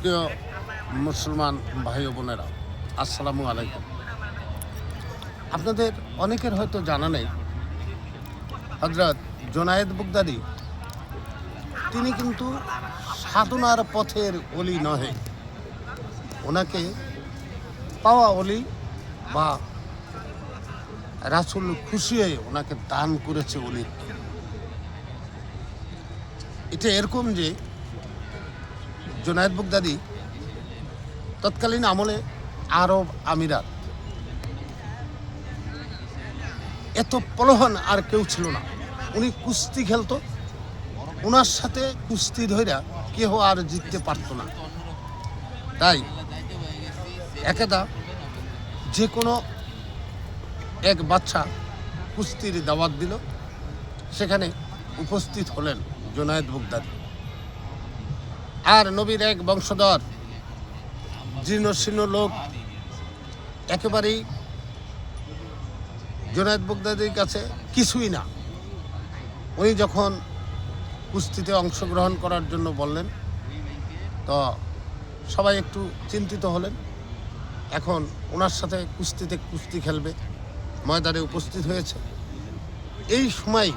প্রিয় মুসলমান ভাই বোনেরা, আসসালামু আলাইকুম। আপনাদের অনেকের হয়তো জানা নেই হজরত জোনায়েদ বুগদাদি, তিনি কিন্তু সাধনার পথের অলি নহে। ওনাকে পাওয়া অলি বা রাসুল খুশি হয়ে ওনাকে দান করেছে অলির এটা এরকম যে জোনায়েদ বুগদাদি তৎকালীন আমলে আরব আমিরাত। এত প্রলোভন আর কেউ ছিল না। উনি কুস্তি খেলতো। ওনার সাথে কুস্তি ধইরা কেহ আর জিততে পারতো না। তাই একেদা যে কোনো এক বাচ্চা কুস্তির দাওয়াত দিল। সেখানে উপস্থিত হলেন জোনায়েদ বুগদাদি। আর নবীর এক বংশধর জীর্ণশীর্ণ লোক, একেবারেই জোনায়দ বুগদাদির কাছে কিছুই না। উনি যখন কুস্তিতে অংশগ্রহণ করার জন্য বললেন, তো সবাই একটু চিন্তিত হলেন। এখন ওনার সাথে কুস্তিতে কুস্তি খেলবে, ময়দানে উপস্থিত হয়েছে। এই সময়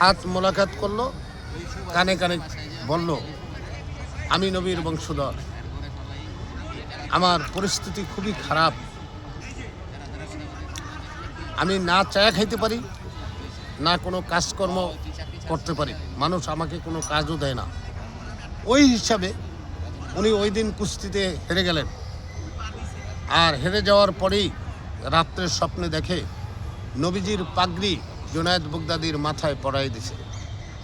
হাত মোলাকাত করল কানে কানে বলল, আমি নবীর বংশধর। আমার পরিস্থিতি খুবই খারাপ। আমি না চায়া খাইতে পারি, না কোনো কাজকর্ম করতে পারি। মানুষ আমাকে কোনো কাজও দেয় না। ওই হিসাবে উনি ওই দিন কুস্তিতে হেরে গেলেন। আর হেরে যাওয়ার পরেই রাত্রের স্বপ্নে দেখে নবীজির পাগড়ি জোনায়েদ বুগদাদির মাথায় পড়াই দিছে।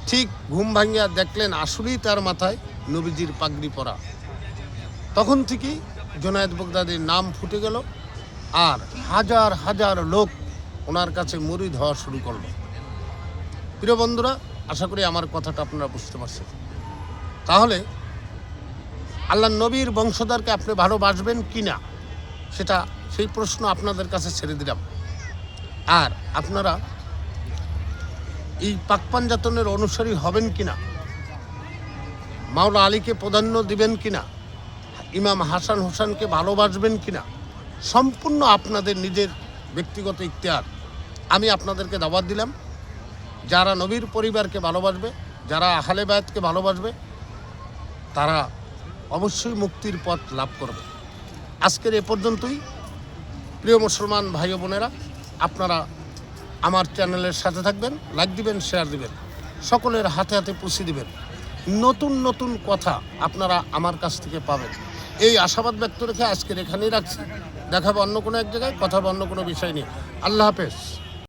ঠিক ঘুম ভাঙিয়া দেখলেন আসলেই তার মাথায় নবীজির পাগড়ি পরা। তখন থেকেই জোনায়েদ বুগদাদির নাম ফুটে গেল আর হাজার হাজার লোক ওনার কাছে মুরিদ হওয়া শুরু করল। প্রিয় বন্ধুরা, আশা করি আমার কথাটা আপনারা বুঝতে পারছেন। তাহলে আল্লাহ নবীর বংশধরকে আপনি ভালোবাসবেন কি না, সেটা সেই প্রশ্ন আপনাদের কাছে ছেড়ে দিলাম। আর আপনারা এই পাকপাঞ্জাতনের অনুসারী হবেন কিনা? মাওলা আলীকে প্রাধান্য দিবেন কিনা? ইমাম হাসান হোসেনকে ভালোবাসবেন কিনা? সম্পূর্ণ আপনাদের নিজের ব্যক্তিগত ইখতিয়ার। আমি আপনাদেরকে দাওয়াত দিলাম। যারা নবীর পরিবারকে ভালোবাসবে, যারা আহলে বায়াতকে ভালোবাসবে, তারা অবশ্যই মুক্তির পথ লাভ করবে। আজকের এ পর্যন্তই। প্রিয় মুসলমান ভাই বোনেরা, আপনারা আমার চ্যানেলের সাথে থাকবেন লাইক দিবেন শেয়ার দিবেন। সকলের হাতে হাতে পুষি দিবেন। নতুন নতুন কথা আপনারা আমার কাছ থেকে পাবেন। এই আশাবাদ ব্যক্ত রেখে আজকের এখানেই রাখছি। দেখাবো অন্য কোনো এক জায়গায়, কথা অন্য কোনো বিষয় নিয়ে। আল্লাহ হাফেজ।